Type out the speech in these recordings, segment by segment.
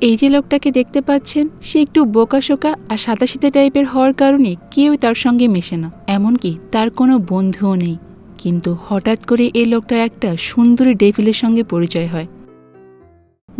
এই যে লোকটাকে দেখতে পাচ্ছেন, সে একটু বোকাশোকা আর সাদাসিধে টাইপের হওয়ার কারণে কেউ তার সঙ্গে মেশে না। এমনকি তার কোনো বন্ধুও নেই। কিন্তু হঠাৎ করে এই লোকটার একটা সুন্দরী ডেভিলের সঙ্গে পরিচয় হয়।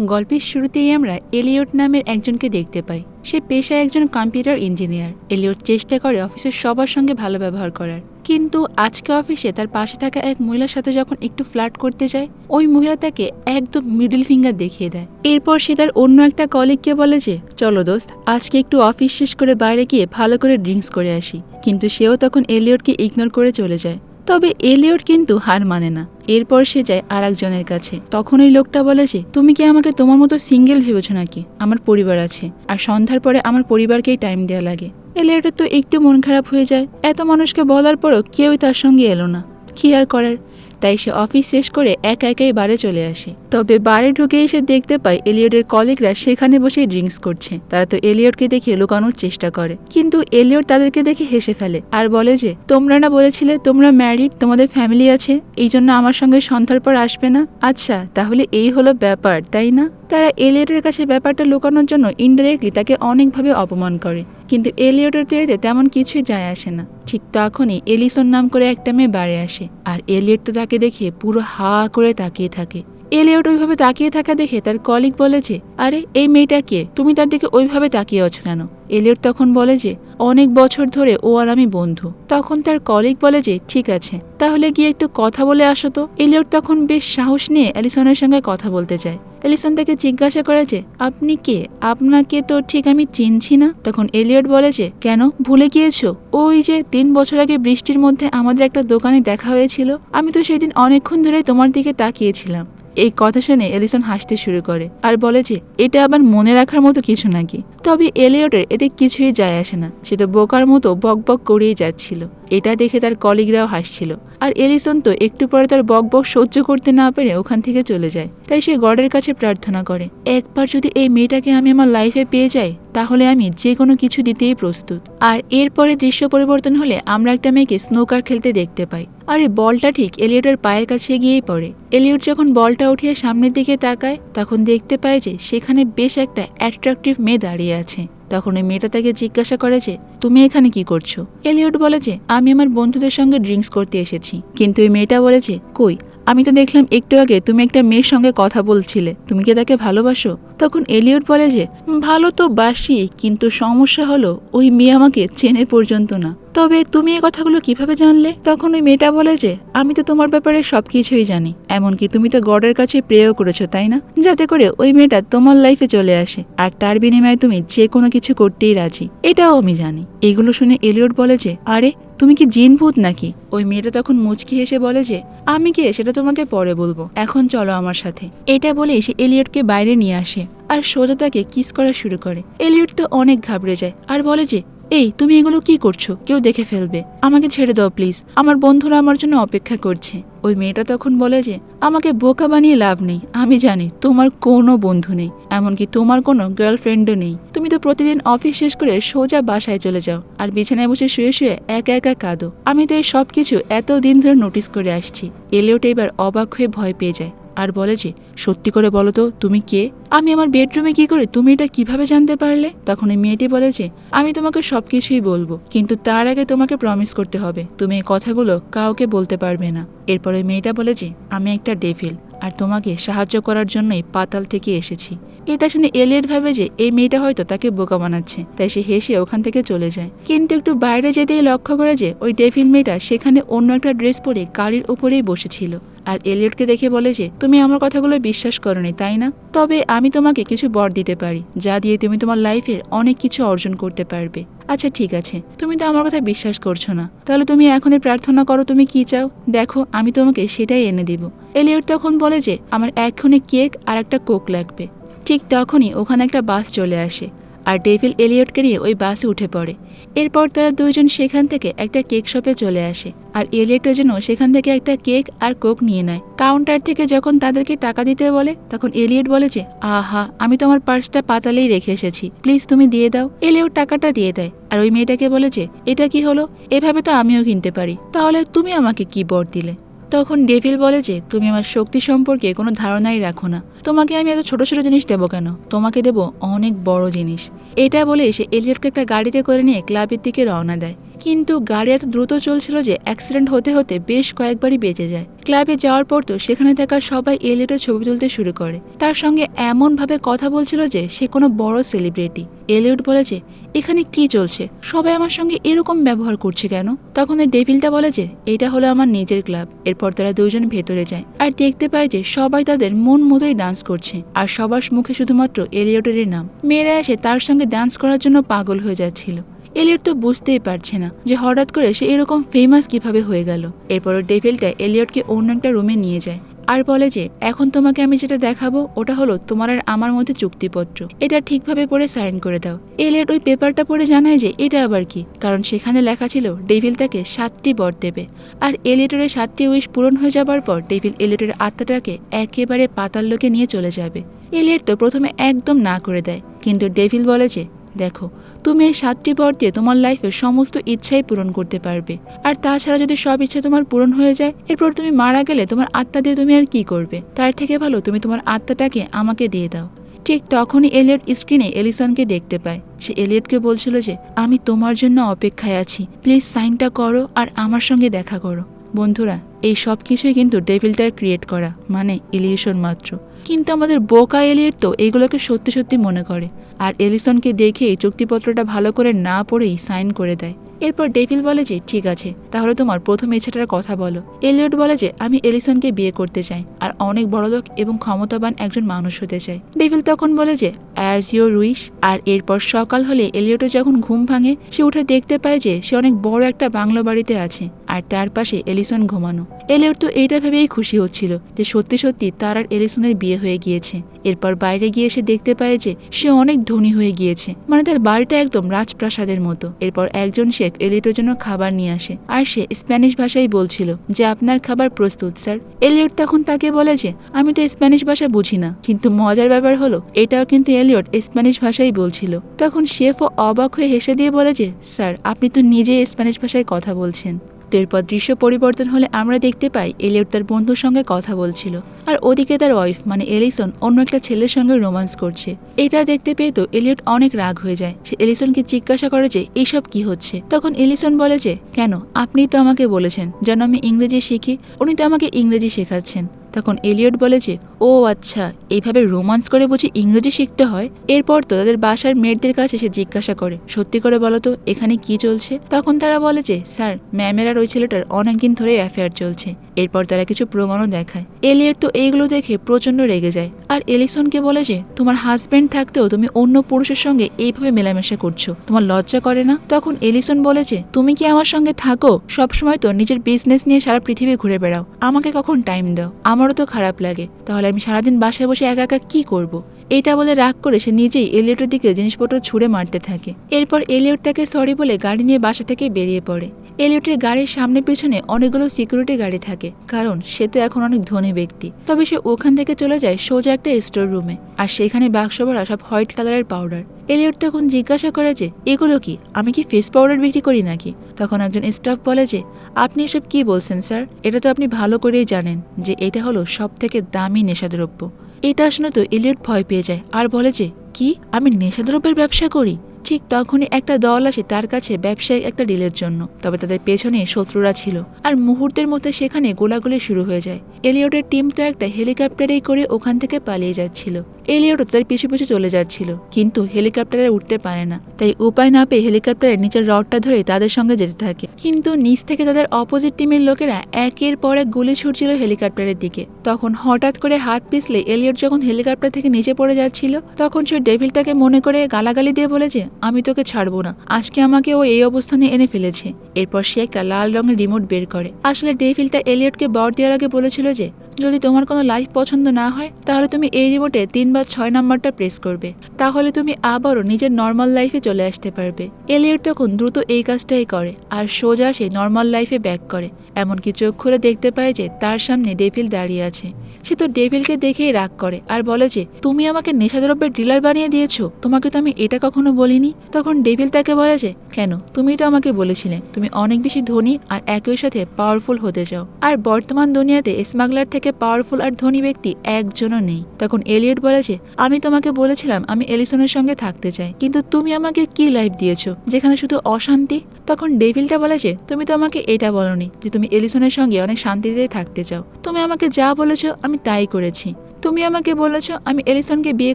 গল্পের শুরুতেই আমরা এলিয়ট নামের একজনকে দেখতে পাই। সে পেশায় একজন কম্পিউটার ইঞ্জিনিয়ার। এলিয়ট চেষ্টা করে অফিসের সবার সঙ্গে ভালো ব্যবহার করার। কিন্তু আজকে অফিসে তার পাশে থাকা এক মহিলার সাথে যখন একটু ফ্লার্ট করতে যায়, ওই মহিলা তাকে একদম মিডল ফিঙ্গার দেখিয়ে দেয়। এরপর সে তার অন্য একটা কলিগকে বলে যে, চলো দোস্ত, আজকে একটু অফিস শেষ করে বাইরে গিয়ে ভালো করে ড্রিঙ্কস করে আসি। কিন্তু সেও তখন এলিয়টকে ইগনোর করে চলে যায়। তবে এলিয়ট কিন্তু হার মানে না। এরপর সে যায় আর একজনের কাছে। তখন ওই লোকটা বলে যে, তুমি কি আমাকে তোমার মতো সিঙ্গেল ভেবেছো নাকি? আমার পরিবার আছে। আর সন্ধ্যার পরে আমার পরিবারকেই টাইম দেওয়া লাগে। এলিয়টের তো একটু মন খারাপ হয়ে যায়। এত মানুষকে বলার পরও কেউই তার সঙ্গে এলো না। কি আর করার? তাই সে অফিস শেষ করে একা একাই বারে চলে আসে। তবে বারে ঢুকে এসে দেখতে পায় এলিয়টের কলিগরা সেখানে বসে ড্রিঙ্কস করছে। তারা তো এলিয়টকে দেখে লুকানোর চেষ্টা করে। কিন্তু এলিয়ট তাদেরকে দেখে হেসে ফেলে আর বলে যে, তোমরা না বলেছিলে তোমরা ম্যারিড, তোমাদের ফ্যামিলি আছে, এই জন্য আমার সঙ্গে সন্ধ্যার পর আসবে না? আচ্ছা তাহলে এই হলো ব্যাপার, তাই না? তারা এলিয়টের কাছে ব্যাপারটা লুকানোর জন্য ইনডাইরেক্টলি তাকে অনেকভাবে অপমান করে। কিন্তু এলিয়টের তো এতে তেমন কিছুই যায় আসে না। ঠিক তখনই এলিসন নাম করে একটা মেয়ে বাড়ি আসে। আর এলিয়ট তো দেখে পুরো হা করে তাকিয়ে থাকে। এলিয়ট ওইভাবে তাকিয়ে থাকা দেখে তার কলিগ বলে যে, আরে, এই মেয়েটা কে? তুমি তার দিকে ওইভাবে তাকিয়ে আছো কেন? এলিয়ট তখন বলে যে, অনেক বছর ধরে ও আর আমি বন্ধু। তখন তার কলিগ বলে যে, ঠিক আছে, তাহলে গিয়ে একটু কথা বলে আসো তো। এলিয়ট তখন বেশ সাহস নিয়ে অ্যালিসনের সঙ্গে কথা বলতে চায় এলিসন তাকে জিজ্ঞাসা করেছে আপনি কে? আপনাকে তো ঠিক আমি চিনছি না। তখন এলিয়ট বলেছে কেন? ভুলে গিয়েছো? ওই যে তিন বছর আগে বৃষ্টির মধ্যে আমাদের একটা দোকানে দেখা হয়েছিল। আমি তো সেদিন অনেকক্ষণ ধরে তোমার দিকে তাকিয়েছিলাম। এই কথা শুনে এলিসন হাসতে শুরু করে আর বলে যে, এটা আবার মনে রাখার মতো কিছু নাকি? তবে এলিয়টের এতে কিছুই যায় আসে না। সে তো বোকার মতো বক বক করেই যাচ্ছিল। এটা দেখে তার কলিগরাও হাসছিল। আর এলিসন তো একটু পরে তার বক বক সহ্য করতে না পেরে ওখান থেকে চলে যায়। তাই সে গডের কাছে প্রার্থনা করে, একবার যদি এই মেয়েটাকে আমি আমার লাইফে পেয়ে যাই তাহলে আমি যে কোনো কিছু দিতেই প্রস্তুত। আর এরপরে দৃশ্য পরিবর্তন হলে আমরা একটা মেয়েকে স্নোকার খেলতে দেখতে পাই। আর, বলটা ঠিক, এলিয়টের পায়ের কাছে গিয়েই পড়ে। এলিয়ট যখন বলটা উঠিয়ে সামনের দিকে তাকায়, তখন দেখতে পায় যে সেখানে বেশ একটা অ্যাট্রাকটিভ মেয়ে দাঁড়িয়ে আছে। তখন ওই মেয়েটা তাকে জিজ্ঞাসা করে যে, তুমি এখানে কি করছ? এলিয়ট বলে যে, আমি আমার বন্ধুদের সঙ্গে ড্রিঙ্কস করতে এসেছি। কিন্তু ওই মেয়েটা বলেছে কই আমি তো দেখলাম একটু আগে তুমি একটা মেয়ের সঙ্গে কথা বলছিলে। তুমি কি তাকে ভালোবাসো? তখন এলিয়ট বলে যে, ভালো তো বাসি, কিন্তু সমস্যা হলো ওই মেয়ে আমাকে চেনে পর্যন্ত না। তবে তুমি এই কথাগুলো কীভাবে জানলে? তখন ওই মেয়েটা বলে যে, আমি তো তোমার ব্যাপারে সবকিছুই জানি। এমনকি তুমি তো গডের কাছে প্রেও করেছ, তাই না? যাতে করে ওই মেয়েটা তোমার লাইফে চলে আসে, আর তার বিনিময়ে তুমি যে কোনো কিছু করতেই রাজি। এটাও আমি জানি। এগুলো শুনে এলিয়ট বলে যে, আরে তুমি কি জিন ভূত নাকি? ওই মেয়েটা তখন মুচকি হেসে বলে যে, আমি কে? সেটা তোমাকে পরে বলব। এখন চলো আমার সাথে। এটা বলে সে এলিয়টকে বাইরে নিয়ে আসে। আর সোজা তাকে কিস করা শুরু করে। এলিয়ট তো অনেক ঘাবড়ে যায়। আর বলে যে এই, তুমি এগুলো কি করছ? কেউ দেখে ফেলবে। আমাকে ছেড়ে দাও, প্লিজ। আমার বন্ধুরা আমার জন্য অপেক্ষা করছে। ওই মেয়েটা তখন বলে যে, আমাকে বোকা বানিয়ে লাভ নেই। আমি জানি, তোমার কোনো বন্ধু নেই। এমনকি তোমার কোনো গার্লফ্রেন্ডও নেই। তুমি তো প্রতিদিন অফিস শেষ করে সোজা বাসায় চলে যাও। আর বিছানায় বসে শুয়ে শুয়ে একা একা কাঁদো। আমি তো এই সব কিছু এত দিন ধরে নোটিস করে আসছি। এলিওট এবার অবাক হয়ে ভয় পেয়ে যায়। আর বলে যে, সত্যি করে বলো তো, তুমি কে? আমি আমার বেডরুমে কি করে, তুমি এটা কীভাবে জানতে পারলে? তখন ওই মেয়েটি বলে যে, আমি তোমাকে সব কিছুই বলব, কিন্তু তার আগে তোমাকে প্রমিস করতে হবে। তুমি এই কথাগুলো কাউকে বলতে পারবে না। এরপরে মেয়েটা বলে যে, আমি একটা ডেভিল আর তোমাকে সাহায্য করার জন্যই পাতাল থেকে এসেছি। এটা শুনে এলিয়ট ভাবে যে এই মেয়েটা হয়তো তাকে বোকা বানাচ্ছে, তাই সে হেসে ওখান থেকে চলে যায়। কিন্তু একটু বাইরে যেতেই লক্ষ্য করে যে ওই ডেভিল মেয়েটা সেখানে অন্য একটা ড্রেস পরে গাড়ির উপরেই বসেছিল। আর এলিয়টকে দেখে বলে যে, তুমি আমার কথাগুলো বিশ্বাস করনি, তাই না? তবে আমি তোমাকে কিছু বর দিতে পারি, যা দিয়ে তুমি তোমার লাইফের অনেক কিছু অর্জন করতে পারবে। আচ্ছা ঠিক আছে, তুমি তো আমার কথা বিশ্বাস করছ না। তাহলে তুমি এখনই প্রার্থনা করো, তুমি কি চাও? দেখো, আমি তোমাকে সেটাই এনে দিব। এলিয়ট তখন বলে যে, আমার এক্ষুনি কেক আর একটা কোক লাগবে। ঠিক তখনই ওখানে একটা বাস চলে আসে আর ডেভিল এলিয়টকে নিয়ে ওই বাসে উঠে পড়ে। এরপর তারা দুইজন সেখান থেকে একটা কেক শপে চলে আসে আর এলিয়টের জন্য সেখান থেকে একটা কেক আর কোক নিয়ে নেয়। কাউন্টার থেকে যখন তাদেরকে টাকা দিতে বলে, তখন এলিয়ট বলে যে, আহা, আমি তো আমার পার্সটা পাতালেই রেখে এসেছি। প্লিজ তুমি দিয়ে দাও। এলিয়ট টাকাটা দিয়ে দেয় আর ওই মেয়েটাকে বলে যে, এটা কি হলো? এভাবে তো আমিও কিনতে পারি। তাহলে তুমি আমাকে কি বর দিলে? তখন ডেভিল বলে যে, তুমি আমার শক্তি সম্পর্কে কোনো ধারণাই রাখো না। তোমাকে আমি এত ছোট ছোট জিনিস দেবো কেন? তোমাকে দেবো অনেক বড় জিনিস। এটা বলে সে এলিয়টকে একটা গাড়িতে করে নিয়ে ক্লাবের দিকে রওনা দেয়। কিন্তু গাড়ি এত দ্রুত চলছিল যে অ্যাক্সিডেন্ট হতে হতে বেশ কয়েকবারই বেঁচে যায়। ক্লাবে যাওয়ার পর তো সেখানে থাকা সবাই এলিয়টের ছবি তুলতে শুরু করে। তার সঙ্গে এমনভাবে কথা বলছিল যে সে কোনো বড় সেলিব্রিটি এলিয়ট বলেছে, এখানে কি চলছে? সবাই আমার সঙ্গে এরকম ব্যবহার করছে কেন? তখন ডেভিলটা বলে যে এটা হলো আমার নিজের ক্লাব এরপর তারা দুজন ভেতরে যায় আর দেখতে পায় যে সবাই তাদের মন মতোই ডান্স করছে আর সবার মুখে শুধুমাত্র এলিয়টের নাম। মেয়েরা এসে তার সঙ্গে ডান্স করার জন্য পাগল হয়ে যাচ্ছিল। এলিয়ট তো বুঝতেই পারছে না যে হঠাৎ করে সে এরকম ফেমাস কীভাবে হয়ে গেল। এরপর ডেভিলটা এলিয়টকে অন্য একটা রুমে নিয়ে যায় আর বলে যে, এখন তোমাকে আমি যেটা দেখাবো, ওটা হলো তোমার আর আমার মধ্যে চুক্তিপত্র। এটা ঠিকভাবে পড়ে সাইন করে দাও। এলিয়ট ওই পেপারটা পড়ে জানায় যে, এটা আবার কি? কারণ সেখানে লেখা ছিল ডেভিল তাকে সাতটি বর দেবে। আর এলিয়টের সাতটি উইশ পূরণ হয়ে যাবার পর ডেভিল এলিয়টের আত্মাটাকে একেবারে পাতাল লোকে নিয়ে চলে যাবে। এলিয়ট তো প্রথমে একদম না করে দেয়, কিন্তু ডেভিল বলে যে দেখো, তুমি এই সাতটি বর দিয়ে তোমার লাইফের সমস্ত ইচ্ছাই পূরণ করতে পারবে। আর তাছাড়া যদি সব ইচ্ছা তোমার পূরণ হয়ে যায়, এরপর তুমি মারা গেলে তোমার আত্মা দিয়ে তুমি আর কি করবে? তার থেকে ভালো তুমি তোমার আত্মাটাকে আমাকে দিয়ে দাও। ঠিক তখনই এলিয়ট স্ক্রিনে এলিসনকে দেখতে পায়। সে এলিয়টকে বলছিল যে, আমি তোমার জন্য অপেক্ষায় আছি। প্লিজ সাইনটা করো আর আমার সঙ্গে দেখা করো। বন্ধুরা, এই সব কিছুই কিন্তু ডেভিলটার ক্রিয়েট করা মানে ইলিউশন মাত্র। কিন্তু আমাদের বোকা এলিয়ট তো এইগুলোকে সত্যি সত্যি মনে করে। আর এলিসনকে দেখে চুক্তিপত্রটা ভালো করে না পড়েই সাইন করে দেয়। এরপর ডেভিল বলে যে, ঠিক আছে, তাহলে তোমার প্রথম ইচ্ছাটার কথা বলো। এলিয়ট বলে যে, আমি এলিসনকে বিয়ে করতে চাই, আর অনেক বড়লোক এবং ক্ষমতাবান একজন মানুষ হতে চাই। ডেভিল তখন বলে যে অ্যাজ ইউর উইশ আর এরপর সকাল হলে এলিয়টের যখন ঘুম ভাঙে, সে উঠে দেখতে পায় যে, সে অনেক বড় একটা বাংলো বাড়িতে আছে, আর তার পাশে এলিসন ঘুমানো। এলিয়ট তো এইটা ভেবেই খুশি হচ্ছিল যে, সত্যি সত্যি তার আর এলিসনের বিয়ে হয়ে গিয়েছে। এরপর বাইরে গিয়ে সে দেখতে পায় যে সে অনেক ধনী হয়ে গিয়েছে মানে তার বাড়িটা একদম রাজপ্রাসাদের মতো। এরপর একজন শেফ এলিয়টের জন্য খাবার নিয়ে আসে, আর সে স্প্যানিশ ভাষায় বলছিল যে, আপনার খাবার প্রস্তুত, স্যার। এলিয়ট তখন তাকে বলে যে, আমি তো স্প্যানিশ ভাষা বুঝি না। কিন্তু মজার ব্যাপার হলো, এটাও কিন্তু এলিয়ট স্প্যানিশ ভাষাই বলছিল। তখন শেফও অবাক হয়ে হেসে দিয়ে বলে যে, স্যার, আপনি তো নিজেই স্প্যানিশ ভাষায় কথা বলছেন। তো এরপর দৃশ্য পরিবর্তন হলে আমরা দেখতে পাই এলিয়ট তার বন্ধুর সঙ্গে কথা বলছিল। আর ওদিকে তার ওয়াইফ মানে এলিসন, অন্য একটা ছেলের সঙ্গে রোমান্স করছে। এটা দেখতে পেয়ে তো এলিয়ট অনেক রাগ হয়ে যায়। সে এলিসনকে জিজ্ঞাসা করে যে, এইসব কি হচ্ছে? তখন এলিসন বলে যে, কেন? আপনি তো আমাকে বলেছেন, যেন আমি ইংরেজি শিখি। উনি তো আমাকে ইংরেজি শেখাচ্ছেন। তখন এলিয়ট বলে যে, ও আচ্ছা এইভাবে রোমান্স করে বুঝি ইংরেজি শিখতে হয়? এরপর তো তাদের বাসার মেয়েদের কাছে সে জিজ্ঞাসা করে, সত্যি করে বলো তো, এখানে কি চলছে? তখন তারা বলে যে, স্যার, ম্যামের আর ওই ছেলেটার অনেকদিন ধরে অ্যাফেয়ার চলছে। এরপর তারা কিছু প্রমাণও দেখায়। এলিয়ট তো এইগুলো দেখে প্রচণ্ড রেগে যায়। আর এলিসনকে বলে যে, তোমার হাজব্যান্ড থাকতেও তুমি অন্য পুরুষের সঙ্গে এইভাবে মেলামেশা করছ, তোমার লজ্জা করে না? তখন এলিসন বলে যে, তুমি কি আমার সঙ্গে থাকো? সবসময় তো নিজের বিজনেস নিয়ে সারা পৃথিবী ঘুরে বেড়াও। আমাকে কখন টাইম দাও? আমারও তো খারাপ লাগে তাহলে আমি সারাদিন বাসায় বসে একা একা কি করব। এটা বলে রাগ করে সে নিজেই এলিয়টের দিকে জিনিসপত্র ছুঁড়ে মারতে থাকে। এরপর এলিয়ট তাকে সরি বলে গাড়ি নিয়ে বাসা থেকে বেরিয়ে পড়ে। এলিয়টের গাড়ির সামনে পিছনে অনেকগুলো সিকিউরিটি গাড়ি থাকে, কারণ সে তো এখন অনেক ধনী ব্যক্তি। তবে সে ওখান থেকে চলে যায় সোজা একটা স্টোর রুমে আর সেখানে বাক্স ভরা সব হোয়াইট কালারের পাউডার এলিয়ট তখন জিজ্ঞাসা করে যে, এগুলো কি? আমি কি ফেস পাউডার বিক্রি করি নাকি? তখন একজন স্টাফ বলে যে, আপনি এসব কি বলছেন স্যার এটা তো আপনি ভালো করেই জানেন যে এটা হলো সব থেকে দামি নেশাদ্রব্য। এটা শুনে তো এলিয়ট ভয় পেয়ে যায় আর বলে যে, কি? আমি নেশাদ্রব্যের ব্যবসা করি? ঠিক তখনই একটা দল আসে তার কাছে ব্যবসায়িক একটা ডিলের জন্য, তবে তাদের পেছনে শত্রুরা ছিল। আর মুহূর্তের মধ্যে সেখানে গোলাগুলি শুরু হয়ে যায়। এলিয়টের টিম তো একটা হেলিকপ্টারেই করে ওখান থেকে পালিয়ে যাচ্ছিল। এলিয়ট তার পিছু পিছু চলে যাচ্ছিল, কিন্তু হেলিকপ্টারে উঠতে পারে না। তাই উপায় না পেয়ে হেলিকপ্টারের নিচের রডটা ধরে তাদের সঙ্গে যেতে থাকে। কিন্তু নিচ থেকে তাদের অপোজিট টিমের লোকেরা একের পর এক গুলি ছুটছিল হেলিকপ্টারের দিকে। তখন হঠাৎ করে হাত পিছলে এলিয়ট যখন হেলিকপ্টার থেকে নিচে পড়ে যাচ্ছিল, তখন সে ডেভিলটাকে মনে করে গালাগালি দিয়ে বলেছে আমি তোকে ছাড়বো না। আজকে আমাকে ও এই অবস্থানে এনে ফেলেছে। এরপর সে একটা লাল রঙের রিমোট বের করে। আসলে ডেভিলটা এলিয়টকে বর দেওয়ার আগে বলেছিল যে, যদি তোমার কোনো লাইফ পছন্দ না হয়, তাহলে তুমি এই রিমোটে তিন বা ছয় নাম্বারটা প্রেস করবে। তাহলে তুমি আবারও নিজের নর্মাল লাইফে চলে আসতে পারবে। এলিয়ট তখন দ্রুত এই কাজটাই করে, আর সোজা সে নর্মাল লাইফে ব্যাক করে। এমনকি চোখ খুলে দেখতে পায় যে তার সামনে ডেভিল দাঁড়িয়ে আছে। সে তো ডেভিলকে দেখেই রাগ করে আর বলে যে, তুমি আমাকে নেশাদ্রব্যের ডিলার বানিয়ে দিয়েছ। তোমাকে তো আমি এটা কখনো বলিনি। তখন ডেভিল তাকে বলে যে, কেন? তুমি তো আমাকে বলেছিলে, তুমি অনেক বেশি ধনী আর একই সাথে পাওয়ারফুল হতে চাও। আর বর্তমান দুনিয়াতে স্মাগলার থেকে পাওয়ারফুল আর ধনী ব্যক্তি একজনও নেই। তখন এলিয়ট বলে যে, আমি তোমাকে বলেছিলাম আমি এলিসনের সঙ্গে থাকতে চাই, কিন্তু তুমি আমাকে কি লাইফ দিয়েছ, যেখানে শুধু অশান্তি? তখন ডেভিলটা বলে যে, তুমি তো আমাকে এটা বলনি যে তুমি এলিসনের সঙ্গে অনেক শান্তিতে থাকতে চাও। তুমি আমাকে যা বলেছ আমি তাই করেছি। তুমি আমাকে বলেছ, আমি এলিসনকে বিয়ে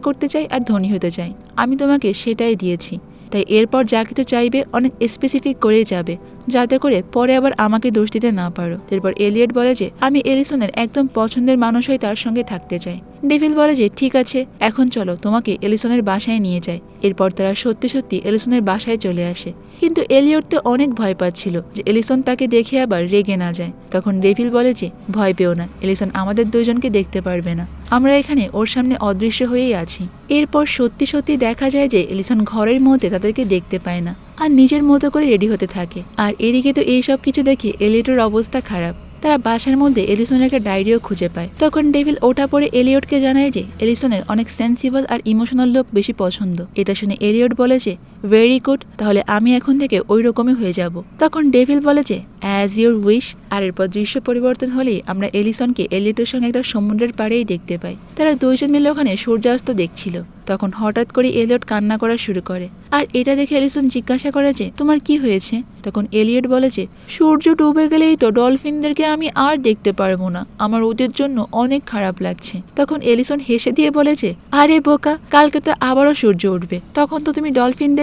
করতে চাই আর ধনী হতে চাই। আমি তোমাকে সেটাই দিয়েছি। তাই এরপর যা কিছু চাইবে অনেক স্পেসিফিক করেই যাবে। যাতে করে পরে আবার আমাকে দোষ দিতে না পারো। এরপর এলিয়ট বলে যে, আমি এলিসনের একদম পছন্দের মানুষ হয়ে তার সঙ্গে থাকতে চাই। ডেভিল বলে যে, ঠিক আছে, এখন চলো, তোমাকে এলিসনের বাসায় নিয়ে যায় এরপর তারা সত্যি সত্যি এলিসনের বাসায় চলে আসে। কিন্তু এলিয়ট তো অনেক ভয় পাচ্ছিল যে, এলিসন তাকে দেখে আবার রেগে না যায়। তখন ডেভিল বলে যে, ভয় পেও না, এলিসন আমাদের দুজনকে দেখতে পারবে না। আমরা এখানে ওর সামনে অদৃশ্য হয়েই আছি। এরপর সত্যি সত্যি দেখা যায় যে, এলিসন ঘরের মধ্যে তাদেরকে দেখতে পায় না। আর নিজের মতো করে রেডি হতে থাকে। আর এদিকে তো এইসব কিছু দেখে এলিয়টের অবস্থা খারাপ। তারা বাসার মধ্যে এলিসনের একটা ডায়েরিও খুঁজে পায়। তখন ডেভিল ওটা পরে এলিয়টকে জানায় যে, এলিসনের অনেক সেন্সিবল আর ইমোশনাল লোক বেশি পছন্দ। এটা শুনে এলিয়ট বলে যে ভেরি গুড তাহলে আমি এখন থেকে ওই রকমই হয়ে যাব। তখন ডেভিল বলে যে অ্যাজ ইউর উইশ আর এরপর দৃশ্য পরিবর্তন হলেই আমরা এলিসনকে এলিয়টের সঙ্গে একটা সমুদ্রের পাড়েই দেখতে পাই। তারা দুইজন মিলে ওখানে সূর্যাস্ত দেখছিল। তখন হঠাৎ করে এলিয়ট কান্না করা শুরু করে। আর এটা দেখে এলিসন জিজ্ঞাসা করে যে, তোমার কি হয়েছে? তখন এলিয়ট বলে যে, সূর্য ডুবে গেলেই তো ডলফিনদেরকে আমি আর দেখতে পারব না। আমার ওদের জন্য অনেক খারাপ লাগছে। তখন এলিসন হেসে দিয়ে বলে যে, আরে বোকা, কালকে তো আবারও সূর্য উঠবে। তখন তো তুমি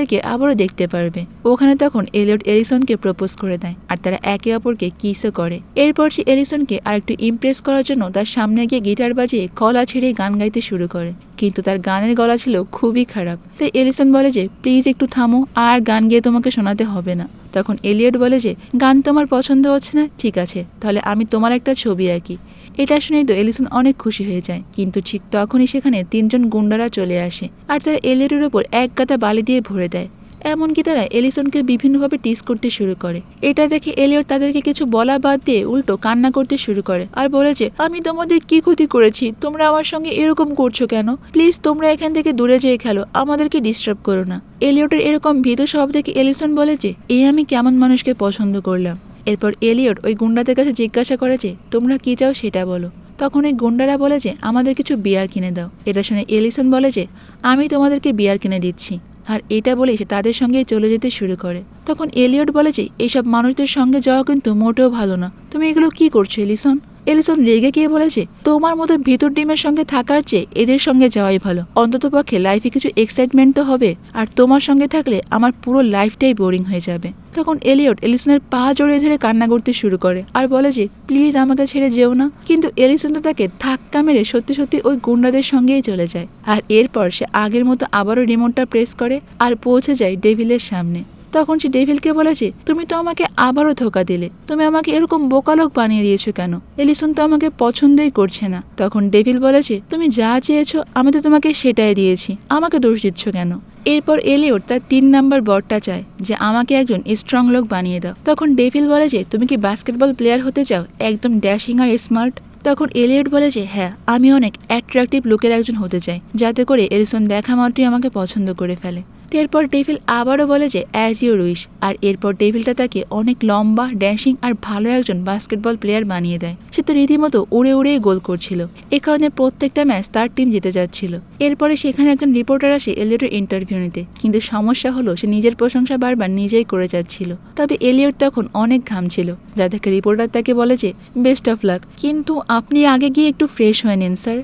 ডলফিনদেরকে আবারও দেখতে পারবে। ওখানে তখন এলিয়ট এলিসনকে প্রপোজ করে দেয় আর তারা একে অপরকে কিসও করে। এরপর সে এলিসনকে আরেকটু ইমপ্রেস করার জন্য তার সামনে গিয়ে গিটার বাজিয়ে কলা ছেড়ে গান গাইতে শুরু করে। কিন্তু তার গানের গলা ছিল খুবই খারাপ। তাই এলিসন বলে যে, প্লিজ একটু থামো, আর গান গিয়ে তোমাকে শোনাতে হবে না। তখন এলিয়ট বলে যে, গান তোমার পছন্দ হচ্ছে না? ঠিক আছে, তাহলে আমি তোমার একটা ছবি আঁকি। এটা শুনেই তো এলিসন অনেক খুশি হয়ে যায়। কিন্তু ঠিক তখনই সেখানে তিনজন গুন্ডারা চলে আসে আর তারা এলিয়টের ওপর এক গাদা বালি দিয়ে ভরে দেয়। এমনকি তারা এলিসনকে বিভিন্নভাবে টিস করতে শুরু করে। এটা দেখে এলিয়ট তাদেরকে কিছু বলা বাদ দিয়ে উল্টো কান্না করতে শুরু করে আর বলে যে, আমি তোমাদের কি ক্ষতি করেছি? তোমরা আমার সঙ্গে এরকম করছ কেন? প্লিজ তোমরা এখান থেকে দূরে যেয়ে খেলো। আমাদেরকে ডিস্টার্ব করো না। এলিয়টের এরকম ভীত স্বভাব দেখে এলিসন বলে যে এই আমি কেমন মানুষকে পছন্দ করলাম। এরপর এলিয়ট ওই গুন্ডাদের কাছে জিজ্ঞাসা করে যে, তোমরা কি চাও সেটা বলো। তখন ওই গুন্ডারা বলে যে, আমাদের কিছু বিয়ার কিনে দাও। এটা শুনে এলিসন বলে যে, আমি তোমাদেরকে বিয়ার কিনে দিচ্ছি। আর এটা বলেই সে তাদের সঙ্গে চলে যেতে শুরু করে। তখন এলিয়ট বলে যে, এইসব মানুষদের সঙ্গে যাওয়া কিন্তু মোটেও ভালো না। তুমি এগুলো কি করছ, এলিসন? এলিসন রেগে গিয়ে বলেছে তোমার মতো ভিতর ডিমের সঙ্গে থাকার চেয়ে এদের সঙ্গে যাওয়াই ভালো। অন্তত পক্ষে লাইফে কিছু এক্সাইটমেন্ট তো হবে, আর তোমার সঙ্গে থাকলে আমার পুরো লাইফটাই বোরিং হয়ে যাবে। তখন এলিয়ট এলিসনের পা জড়িয়ে ধরে কান্না করতে শুরু করে আর বলে যে, প্লিজ আমাকে ছেড়ে যেও না। কিন্তু এলিসন তো তাকে ধাক্কা মেরে সত্যি সত্যি ওই গুন্ডাদের সঙ্গেই চলে যায়। আর এরপর সে আগের মতো আবারও রিমোটটা প্রেস করে আর পৌঁছে যায় ডেভিলের সামনে। তখন সে ডেভিলকে বলেছে, তুমি তো আমাকে আবারও ধোকা দিলে। তুমি আমাকে এরকম বোকালোক বানিয়ে দিয়েছ কেন? এলিসন তো আমাকে পছন্দই করছে না। তখন ডেভিল বলেছে, তুমি যা চেয়েছো, আমি তো তোমাকে সেটাই দিয়েছি। আমাকে দোষ দিচ্ছ কেন? এরপর এলিওর তার তিন নাম্বার বরটা চায়, যে আমাকে একজন স্ট্রং লোক বানিয়ে দাও। তখন ডেভিল বলে যে, তুমি কি বাস্কেটবল প্লেয়ার হতে চাও? একদম ড্যাশিং আর স্মার্ট তখন এলিয়ট বলে যে হ্যাঁ আমি অনেক অ্যাট্রাকটিভ লোকের একজন হতে চাই, যাতে করে এলিসন দেখা মাত্রই আমাকে পছন্দ করে ফেলে। এরপর ডেভিল আবারও বলে যে অ্যাজ ইউ উইশ আর এরপর ডেভিলটা তাকে অনেক লম্বা ড্যান্সিং আর ভালো একজন বাস্কেটবল প্লেয়ার বানিয়ে দেয়। সে তো রীতিমতো উড়ে উড়েই গোল করছিল। এ কারণে প্রত্যেকটা ম্যাচ তার টিম জিতে যাচ্ছিল। এরপরে সেখানে একজন রিপোর্টার আসে এলিয়টের ইন্টারভিউ নিতে। কিন্তু সমস্যা হলো, সে নিজের প্রশংসা বারবার নিজেই করে যাচ্ছিল। তবে এলিয়ট তখন অনেক ঘামছিল যা থেকে রিপোর্টার তাকে বলে যে বেস্ট অফ লাক কিন্তু আপনি আগে গিয়ে একটু ফ্রেশ হয়ে নিন স্যার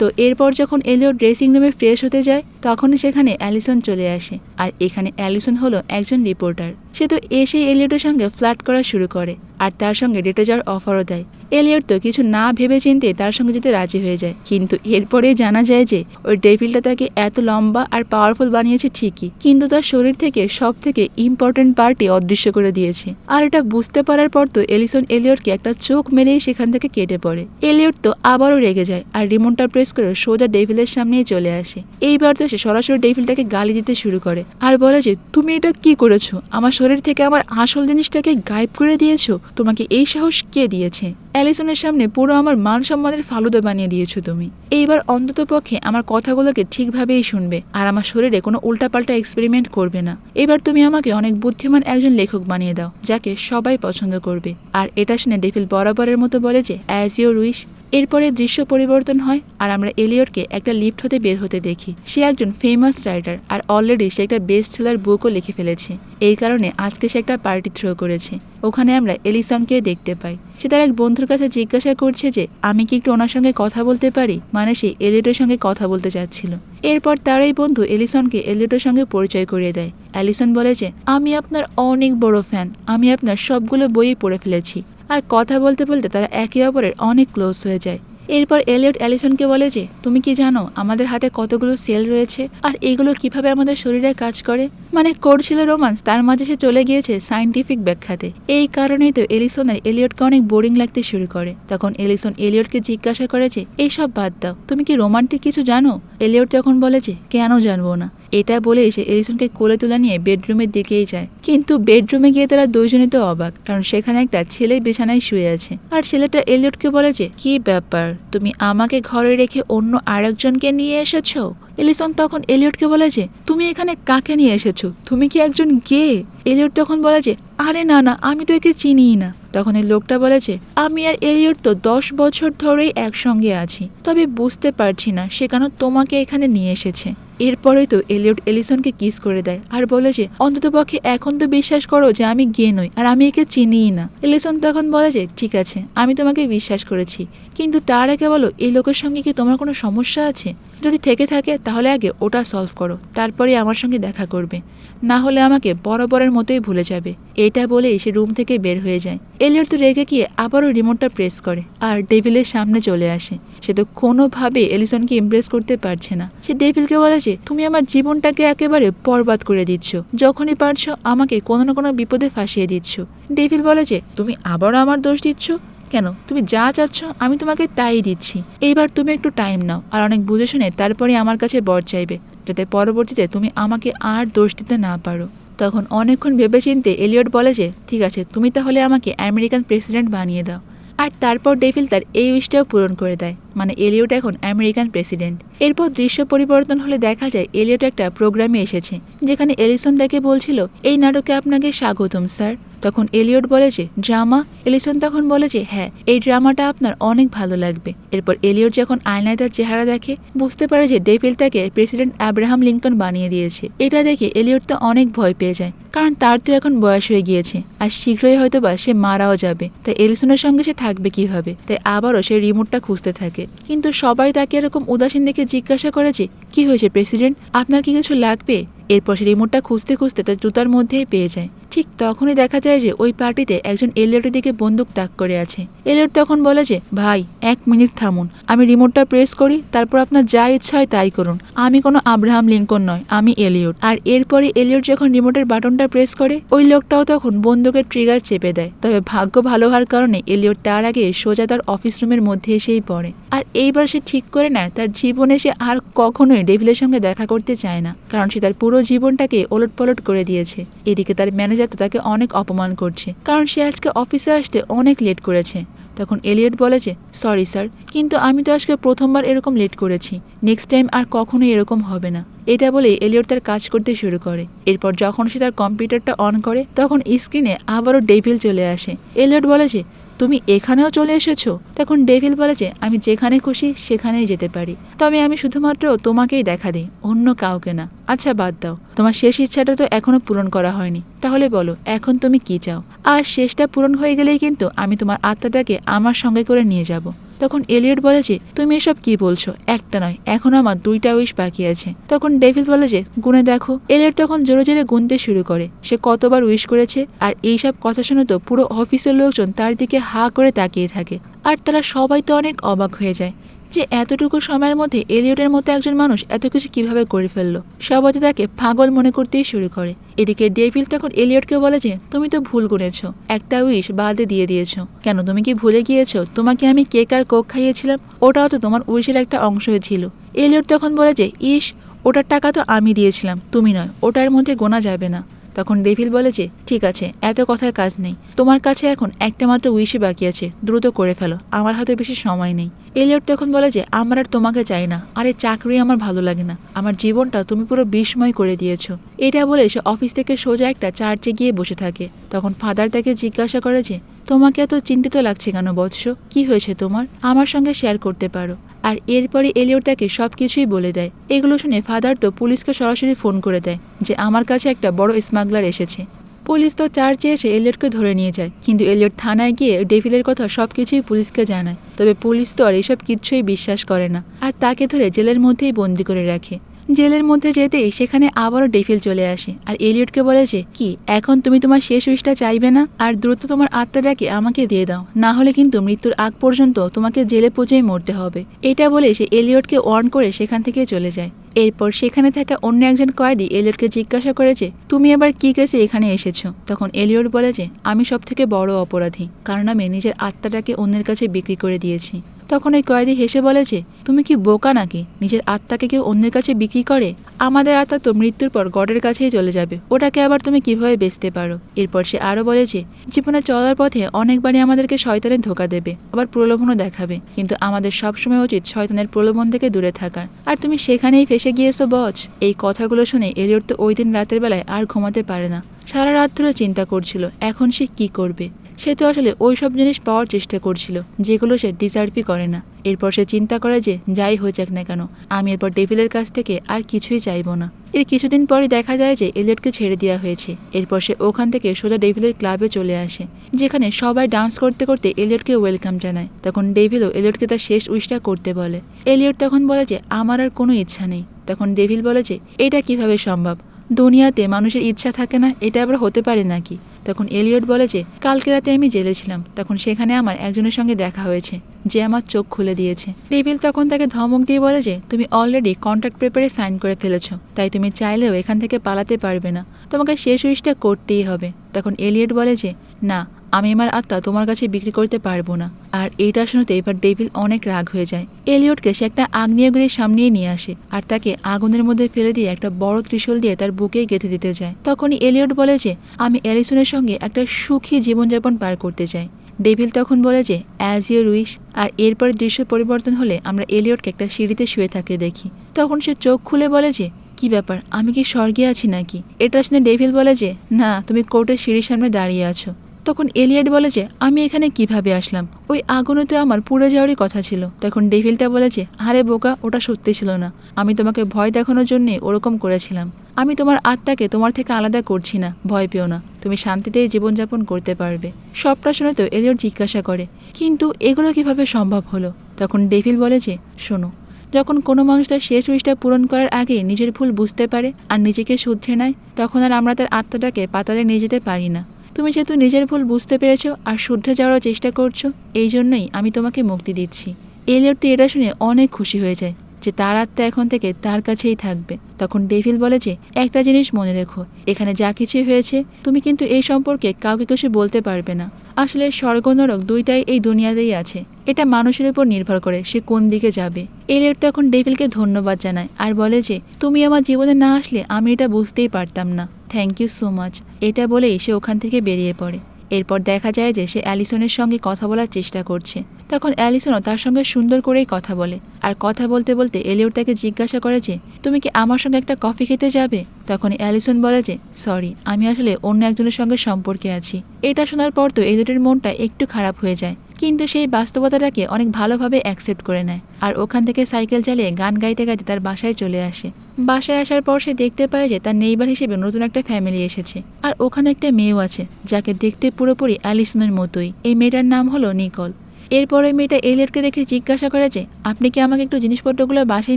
তো এরপর যখন এলিয়ট ড্রেসিং রুমে ফ্রেশ হতে যায়, তখনই সেখানে অ্যালিসন চলে আসে। আর এখানে অ্যালিসন হলো একজন রিপোর্টার। সে তো এসে এলিয়টের সঙ্গে ফ্ল্যাট করা শুরু করে, আর তার সঙ্গে ডেটে যাওয়ার অফারও দেয়। এলিয়ট তো কিছু না ভেবে চিনতে তার সঙ্গে যেতে রাজি হয়ে যায়। কিন্তু এরপরে জানা যায় যে, ওই ডেভিলটা তাকে এত লম্বা আর পাওয়ারফুল বানিয়েছে ঠিকই, কিন্তু তার শরীর থেকে সব থেকে ইম্পর্টেন্ট পার্টি অদৃশ্য করে দিয়েছে। আর এটা বুঝতে পারার পর তো এলিসন এলিয়টকে একটা চোখ মেরেই সেখান থেকে কেটে পড়ে। এলিয়ট তো আবারও রেগে যায় আর রিমোটটা প্রেস করে সোজা ডেভিলের সামনেই চলে আসে। এইবার তো সে সরাসরি ডেভিলটাকে গালি দিতে শুরু করে। আর বলে যে, তুমি এটা কি করেছ? আমার শরীর থেকে আমার আসল জিনিসটাকে গায়েব করে দিয়েছ? তোমাকে এই সাহস কে দিয়েছে? অ্যালিসনের সামনে পুরো আমার মান সম্মানের ফালুদা বানিয়ে দিয়েছ তুমি। এইবার অন্তত পক্ষে আমার কথাগুলোকে ঠিকভাবেই শুনবে আর আমার শরীরে কোনো উল্টাপাল্টা এক্সপেরিমেন্ট করবে না। এবার তুমি আমাকে অনেক বুদ্ধিমান একজন লেখক বানিয়ে দাও, যাকে সবাই পছন্দ করবে। আর এটা শুনে ডেফিল বরাবরের মতো বলে যে অ্যাজ ইউর উইশ এরপরে দৃশ্য পরিবর্তন হয় আর আমরা এলিয়টকে একটা লিফট হতে বের হতে দেখি। সে একজন ফেমাস রাইটার আর অলরেডি সে একটা বেস্ট সেলার বুকও লিখে ফেলেছে। এই কারণে আজকে সে একটা পার্টি থ্রো করেছে। ওখানে আমরা এলিসনকে দেখতে পাই। সে তার এক বন্ধুর কাছে জিজ্ঞাসা করছে যে, আমি কি একটু ওনার সঙ্গে কথা বলতে পারি? মানে সে এলিয়টের সঙ্গে কথা বলতে চাচ্ছিল। এরপর তার এই বন্ধু এলিসনকে এলিয়টের সঙ্গে পরিচয় করিয়ে দেয়। অ্যালিসন বলে যে, আমি আপনার অনেক বড় ফ্যান আমি আপনার সবগুলো বইই পড়ে ফেলেছি। আর কথা বলতে বলতে তারা একে অপরের অনেক ক্লোজ হয়ে যায়। এরপর এলিয়ট অ্যালিসনকে বলে যে, তুমি কি জানো আমাদের হাতে কতগুলো সেল রয়েছে? আর এগুলো কীভাবে আমাদের শরীরে কাজ করে? মানে করছিল রোমান্স, তার মাঝে সে চলে গিয়েছে সাইন্টিফিক ব্যাখ্যাতে। এই কারণেই তো এলিসনের এলিয়টকে অনেক বোরিং লাগতে শুরু করে। তখন এলিসন এলিয়টকে জিজ্ঞাসা করে যে এইসব বাদ দাও, তুমি কি রোমান্টিক কিছু জানো? এলিয়ট তখন বলে যে, কেন জানব না? এটা বলে সে এলিসনকে কোলে তুলে নিয়ে বেডরুমের দিকেই যায়। কিন্তু বেডরুমে গিয়ে তারা দুজনে তো অবাক, কারণ সেখানে একটা ছেলে বিছানায় শুয়ে আছে। আর ছেলেটা এলিয়টকে বলে যে, কি ব্যাপার? তুমি আমাকে ঘরে রেখে অন্য আরেকজনকে নিয়ে এসেছ? এলিসন তখন এলিয়টকে বলে যে, তুমি এখানে কাকে নিয়ে এসেছ? তুমি কি একজন গে? এলিয়ট তখন বলে যে, আরে না না, আমি তো একে চিনিই না। তখন এই লোকটা বলেছে আমি আর এলিয়ট তো দশ বছর ধরেই একসঙ্গে আছি, তবে বুঝতে পারছি না সে কেন তোমাকে এখানে নিয়ে এসেছে। এরপরেই তো এলিয়ট এলিসনকে কিস করে দেয় আর বলে যে, অন্ততপক্ষে এখন তো বিশ্বাস করো যে আমি গে নই আর আমি একে চিনিই না। এলিসন তখন বলে যে, ঠিক আছে, আমি তোমাকে বিশ্বাস করেছি, কিন্তু তার আগে বলো, এই লোকের সঙ্গে কি তোমার কোনো সমস্যা আছে? যদি থেকে থাকে, তাহলে আগে ওটা সলভ করো, তারপরে আমার সঙ্গে দেখা করবে। না হলে আমাকে বরাবরের মতোই ভুলে যাবে। এটা বলেই সে রুম থেকে বের হয়ে যায়। এলিয়ট তো রেগে গিয়ে আবারও রিমোটটা প্রেস করে আর ডেভিলের সামনে চলে আসে। সে তো কোনোভাবে এলিসনকে ইমপ্রেস করতে পারছে না। সে ডেভিলকে বলে যে, তুমি আমার জীবনটাকে একেবারে বরবাদ করে দিচ্ছ। যখনই পারছ, আমাকে কোনো না কোনো বিপদে ফাঁসিয়ে দিচ্ছ। ডেভিল বলে যে, তুমি আবারও আমার দোষ দিচ্ছ? কেন? তুমি যা চাচ্ছ, আমি তোমাকে তাই দিচ্ছি। এইবার তুমি একটু টাইম নাও, আর অনেক বুঝে শুনে তারপরে আমার কাছে বর চাইবে, যাতে পরবর্তীতে তুমি আমাকে আর দোষ দিতে না পারো। তখন অনেকক্ষণ ভেবেচিন্তে এলিয়ট বলে যে, ঠিক আছে, তুমি তাহলে আমাকে আমেরিকান প্রেসিডেন্ট বানিয়ে দাও। আর তারপর ডেভিল তার এই উইশটাও পূরণ করে দেয় মানে এলিয়ট এখন আমেরিকান প্রেসিডেন্ট। এরপর দৃশ্য পরিবর্তন হলে দেখা যায় এলিয়ট একটা প্রোগ্রামে এসেছে, যেখানে এলিসন তাকে বলছিল, এই নাটকে আপনাকে স্বাগতম, স্যার। তখন এলিয়ট বলে যে, ড্রামা? এলিসন তখন বলে যে হ্যাঁ এই ড্রামাটা আপনার অনেক ভালো লাগবে। এরপর এলিয়ট যখন আয়নায় তার চেহারা দেখে, বুঝতে পারে যে ডেভিল তাকে প্রেসিডেন্ট আব্রাহাম লিঙ্কন বানিয়ে দিয়েছে। এটা দেখে এলিয়ট তো অনেক ভয় পেয়ে যায়, কারণ তার তো এখন বয়স হয়ে গিয়েছে, আর শীঘ্রই হয়তো বা সে মারাও যাবে। তাই এলিসনের সঙ্গে সে থাকবে কীভাবে? তাই আবারও সে রিমোটটা খুঁজতে থাকে। কিন্তু সবাই তাকে এরকম উদাসীন দেখে জিজ্ঞাসা করে যে, কি হয়েছে প্রেসিডেন্ট? আপনার কি কিছু লাগবে? এরপর সে রিমোটটা খুঁজতে খুঁজতে তার জুতার মধ্যেই পেয়ে যায়। ঠিক তখনই দেখা যায় যে ওই পার্টিতে একজন এলিয়টের দিকে বন্দুক তাক করে আছে। এলিয়ট তখন বলে যে, ভাই, এক মিনিট থামুন। আমি রিমোটটা প্রেস করি, তারপর আপনার যা ইচ্ছা হয় তাই করুন। আমি কোনো আব্রাহাম লিঙ্কন নয়, আমি এলিয়ট। আর এরপরে এলিয়ট যখন রিমোটের বাটনটা প্রেস করে, ওই লোকটাও তখন বন্দুকের ট্রিগার চেপে দেয়। তবে ভাগ্য ভালো হওয়ার কারণে এলিয়ট তার আগে সোজা তার অফিস রুমের মধ্যে এসেই পড়ে। আর এইবার সে ঠিক করে নেয়, তার জীবনে সে আর কখনোই ডেভিলের সঙ্গে দেখা করতে চায় না, কারণ সে তার পুরো জীবনটাকে ওলট পলট করে দিয়েছে। এদিকে তার ম্যানেজার তো তাকে অনেক অপমান করছে। কারণ সে আজকে অফিসে আসতে অনেক লেট করেছে। তখন এলিয়ট বলে যে সরি স্যার কিন্তু আমি তো আজকে প্রথমবার এরকম লেট করেছি। নেক্সট টাইম আর কখনো এরকম হবে না। এটা বলে এলিয়ট তার কাজ করতে শুরু করে। এরপর যখন সে তার কম্পিউটারটা অন করে, তখন স্ক্রিনে আবারও ডেভিল চলে আসে। এলিয়ট বলে যে তুমি এখানেও চলে এসেছ? তখন ডেভিল বলে যে, আমি যেখানে খুশি, সেখানেই যেতে পারি। তবে আমি শুধুমাত্র তোমাকেই দেখা দিই, অন্য কাউকে না। আচ্ছা বাদ দাও। তোমার শেষ ইচ্ছাটা তো এখনও পূরণ করা হয়নি। তাহলে বলো, এখন তুমি কি চাও? আর শেষটা পূরণ হয়ে গেলেই কিন্তু আমি তোমার আত্মাটাকে আমার সঙ্গে করে নিয়ে যাব। তখন এলিয়ট বলে যে, তুমি এসব কি বলছো? একটা নয়, এখন আমার দুইটা উইশ বাকি আছে। তখন ডেভিল বলে যে, গুনে দেখো। এলিয়ট তখন জোরে জোরে গুনতে শুরু করে। সে কতবার উইশ করেছে, আর এইসব কথা শুনে তো পুরো অফিসের লোকজন তার দিকে হা করে তাকিয়ে থাকে। আর তারা সবাই তো অনেক অবাক হয়ে যায়। যে এতটুকু সময়ের মধ্যে এলিয়টের মতো একজন মানুষ এত কিছু কীভাবে করে ফেলল সবাই তাকে পাগল মনে করতেই শুরু করে। এদিকে ডেভিল তখন এলিয়টকে বলে যে, তুমি তো ভুল করেছ একটা উইশ বাদে দিয়ে দিয়েছ। কেন, তুমি কি ভুলে গিয়েছো? তোমাকে আমি কেক আর কোক খাইয়েছিলাম, ওটাও তো তোমার উইশের একটা অংশ ছিল এলিয়ট তখন বলে যে ইস ওটার টাকা তো আমি দিয়েছিলাম, তুমি নয়, ওটার মধ্যে গোনা যাবে না। তখন ডেভিল বলে যে, ঠিক আছে, এত কথার কাজ নেই। তোমার কাছে এখন একটা মাত্র উইশই বাকি আছে, দ্রুত করে ফেলো। আমার হাতে বেশি সময় নেই। এলিয়ট তখন বলে যে, আমার আর তোমাকে চাই না। আরে, চাকরি আমার ভালো লাগে না। আমার জীবনটা তুমি পুরো বিস্ময় করে দিয়েছ। এটা বলে সে অফিস থেকে সোজা একটা চার্চে গিয়ে বসে থাকে। তখন ফাদার তাকে জিজ্ঞাসা করে যে তোমাকে এত চিন্তিত লাগছে কেন বৎস? কি হয়েছে তোমার? আমার সঙ্গে শেয়ার করতে পারো। আর এরপরে এলিয়ট তাকে সব কিছুই বলে দেয়। এগুলো শুনে ফাদার তো পুলিশকে সরাসরি ফোন করে দেয় যে আমার কাছে একটা বড় স্মাগলার এসেছে। পুলিশ তো চার্চে এসে এলিয়টকে ধরে নিয়ে যায়। কিন্তু এলিয়ট থানায় গিয়ে ডেভিলের কথা সব কিছুই পুলিশকে জানায়। তবে পুলিশ তো আর এইসব কিচ্ছুই বিশ্বাস করে না। আর তাকে ধরে জেলের মধ্যেই বন্দি করে রাখে। জেলের মধ্যে যেতেই সেখানে আবারও ডেফিল চলে আসে আর এলিয়টকে বলে যে, কি, এখন তুমি তোমার শেষ উইশটা চাইবে না? আর দ্রুত তোমার আত্মাটাকে আমাকে দিয়ে দাও। না হলে কিন্তু মৃত্যুর আগ পর্যন্ত তোমাকে জেলে পচেই মরতে হবে। এটা বলে সে এলিয়টকে ওয়ার্ন করে সেখান থেকে চলে যায়। এরপর সেখানে থাকা অন্য একজন কয়েদি এলিয়টকে জিজ্ঞাসা করেছে তুমি এবার কি কেসে এখানে এসেছ? তখন এলিয়ট বলে যে, আমি সব থেকে বড় অপরাধী, কারণ আমি নিজের আত্মাটাকে অন্যের কাছে বিক্রি করে দিয়েছি। তখন ওই কয়েদি হেসে বলে যে, তুমি কি বোকা নাকি? নিজের আত্মাকে কেউ অন্যের কাছে বিক্রি করে? আমাদের আত্মা তো মৃত্যুর পর গডের কাছেই চলে যাবে। ওটাকে আবার তুমি কীভাবে বেচতে পারো? এরপর সে আরও বলে যে, জীবনে চলার পথে অনেকবারই আমাদেরকে শয়তানের ধোকা দেবে, আবার প্রলোভনও দেখাবে। কিন্তু আমাদের সবসময় উচিত শয়তানের প্রলোভন থেকে দূরে থাকার। আর তুমি সেখানেই ফেসে গিয়েছো বচ। এই কথাগুলো শুনে এলিয়ট তো ওই দিন রাতের বেলায় আর ঘুমাতে পারে না। সারা রাত ধরে চিন্তা করছিল, এখন সে কি করবে? সে তো আসলে ওই সব জিনিস পাওয়ার চেষ্টা করছিল, যেগুলো সে ডিজার্ভই করে না। এরপর সে চিন্তা করে যে যাই হয়ে যাক না কেন, আমি এরপর ডেভিলের কাছ থেকে আর কিছুই চাইব না। এর কিছুদিন পরই দেখা যায় যে এলিয়টকে ছেড়ে দেওয়া হয়েছে। এরপর সে ওখান থেকে সোজা ডেভিলের ক্লাবে চলে আসে, যেখানে সবাই ডান্স করতে করতে এলিয়টকে ওয়েলকাম জানায়। তখন ডেভিলও এলিয়টকে তার শেষ উইশটা করতে বলে। এলিয়ট তখন বলে যে, আমার আর কোনো ইচ্ছা নেই। তখন ডেভিল বলে যে, এটা কীভাবে সম্ভব? দুনিয়াতে মানুষের ইচ্ছা থাকে না, এটা আবার হতে পারে নাকি? তখন এলিয়ট বলে যে, কালকে রাতে আমি জেলে ছিলাম। তখন সেখানে আমার একজনের সঙ্গে দেখা হয়েছে, যে আমার চোখ খুলে দিয়েছে। ডেভিল তখন তাকে ধমক দিয়ে বলে যে, তুমি অলরেডি কন্ট্রাক্ট পেপারে সাইন করে ফেলেছ, তাই তুমি চাইলেও এখান থেকে পালাতে পারবে না। তোমাকে শেষ উইশটা করতেই হবে। তখন এলিয়ট বলে যে না, আমি আমার আত্মা তোমার কাছে বিক্রি করতে পারব না। আর এইটা শুনতে এবার ডেভিল অনেক রাগ হয়ে যায়। এলিয়টকে সে একটা আগ্নেয়গিরির সামনে নিয়ে আসে আর তাকে আগুনের মধ্যে ফেলে দিয়ে একটা বড় ত্রিশূল দিয়ে তার বুকে গেঁথে দিতে যায়। তখনই এলিয়ট বলে যে, আমি অ্যালিসনের সঙ্গে একটা সুখী জীবনযাপন পার করতে চাই। ডেভিল তখন বলে যে অ্যাজ ইউর উইশ আর এরপর দৃশ্য পরিবর্তন হলে আমরা এলিয়টকে একটা সিঁড়িতে শুয়ে থাকতে দেখি। তখন সে চোখ খুলে বলে যে, কি ব্যাপার, আমি কি স্বর্গে আছি নাকি? এটা শুনে ডেভিল বলে যে, না, তুমি কোর্টের সিঁড়ির সামনে দাঁড়িয়ে আছো। তখন এলিয়ট বলে যে, আমি এখানে কীভাবে আসলাম? ওই আগুনে তো আমার পুড়ে যাওয়ারই কথা ছিল। তখন ডেভিলটা বলে যে, আরে বোকা, ওটা সত্যি ছিল না। আমি তোমাকে ভয় দেখানোর জন্যে ওরকম করেছিলাম। আমি তোমার আত্মাকে তোমার থেকে আলাদা করছি না। ভয় পেও না। তুমি শান্তিতেই জীবনযাপন করতে পারবে। সবটা শুনে তো এলিয়ট জিজ্ঞাসা করে, কিন্তু এগুলো কীভাবে সম্ভব হলো? তখন ডেভিল বলে যে, শোনো, যখন কোনো মানুষ তার শেষ উইশটা পূরণ করার আগে নিজের ভুল বুঝতে পারে আর নিজেকে শুধরে নেয়, তখন আর আমরা তার আত্মাটাকে পাতালে নিয়ে যেতে পারি না। তুমি যেহেতু নিজের ভুল বুঝতে পেরেছ আর শুদ্ধে যাওয়ার চেষ্টা করছ, এই জন্যই আমি তোমাকে মুক্তি দিচ্ছি। এলিয়ট তো এটা শুনে অনেক খুশি হয়ে যায়। যে তার আত্মা এখন থেকে তার কাছেই থাকবে। তখন ডেভিল বলে যে, একটা জিনিস মনে রেখো, এখানে যা কিছু হয়েছে, তুমি কিন্তু এই সম্পর্কে কাউকে কিছু বলতে পারবে না। আসলে স্বর্গ নরক দুইটাই এই দুনিয়াতেই আছে। এটা মানুষের উপর নির্ভর করে সে কোন দিকে যাবে। এলিয়ট তখন ডেভিলকে ধন্যবাদ জানায় আর বলে যে, তুমি আমার জীবনে না আসলে আমি এটা বুঝতেই পারতাম না। থ্যাংক ইউ সো মাচ এটা বলেই সে ওখান থেকে বেরিয়ে পড়ে। এরপর দেখা যায় যে সে অ্যালিসনের সঙ্গে কথা বলার চেষ্টা করছে। তখন অ্যালিসনও তার সঙ্গে সুন্দর করেই কথা বলে। আর কথা বলতে বলতে এলিয়ট তাকে জিজ্ঞাসা করে যে, তুমি কি আমার সঙ্গে একটা কফি খেতে যাবে? তখন অ্যালিসন বলে যে, সরি, আমি আসলে অন্য একজনের সঙ্গে সম্পর্কে আছি। এটা শোনার পর তো এলিয়টের মনটা একটু খারাপ হয়ে যায়। কিন্তু সেই বাস্তবতাটাকে অনেক ভালোভাবে অ্যাকসেপ্ট করে নেয়। আর ওখান থেকে সাইকেল চালিয়ে গান গাইতে গাইতে তার বাসায় চলে আসে। বাসায় আসার পর সে দেখতে পায় যে তার নেইবার হিসেবে নতুন একটা ফ্যামিলি এসেছে। আর ওখানে একটা মেয়েও আছে, যাকে দেখতে পুরোপুরি অ্যালিসনের মতোই। এই মেয়েটার নাম হলো নিকল। এরপর মেয়েটা এলিয়টকে দেখে জিজ্ঞাসা করে যে, আপনি কি আমাকে একটু জিনিসপত্রগুলো বাসায়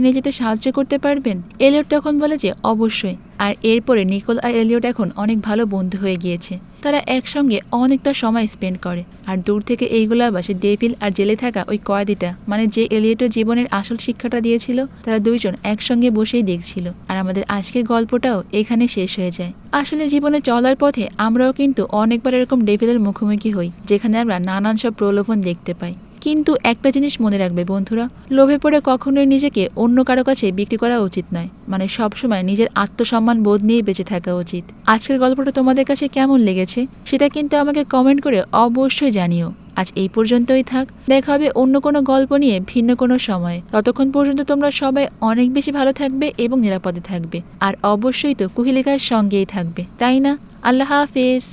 নিয়ে যেতে সাহায্য করতে পারবেন? এলিয়ট তখন বলে যে, অবশ্যই। আর এরপরে নিকোল আর এলিয়ট এখন অনেক ভালো বন্ধু হয়ে গিয়েছে। তারা একসঙ্গে অনেকটা সময় স্পেন্ড করে। আর দূর থেকে এইগুলা বাসে ডেভিল আর জেলে থাকা ওই কয়েদিটা মানে যে এলিয়টের জীবনের আসল শিক্ষাটা দিয়েছিল, তারা দুইজন একসঙ্গে বসেই দেখছিল। আর আমাদের আজকের গল্পটাও এখানে শেষ হয়ে যায়। আসলে জীবনে চলার পথে আমরাও কিন্তু অনেকবার এরকম ডেভিলের মুখোমুখি হই, যেখানে আমরা নানান সব প্রলোভন দেখতে পাই। কিন্তু একটা জিনিস মনে রাখবে বন্ধুরা, লোভে পড়ে কখনোই নিজেকে অন্য কারও কাছে বিক্রি করা উচিত নয় মানে সবসময় নিজের আত্মসম্মান বোধ নিয়ে বেঁচে থাকা উচিত। আজকের গল্পটা তোমাদের কাছে কেমন লেগেছে সেটা কিন্তু আমাকে কমেন্ট করে অবশ্যই জানিও। আজ এই পর্যন্তই থাক, দেখা হবে অন্য কোনো গল্প নিয়ে ভিন্ন কোনো সময়। ততক্ষণ পর্যন্ত তোমরা সবাই অনেক বেশি ভালো থাকবে এবং নিরাপদে থাকবে, আর অবশ্যই তো কুহিলিকার সঙ্গেই থাকবে, তাই না? আল্লাহ হাফেজ।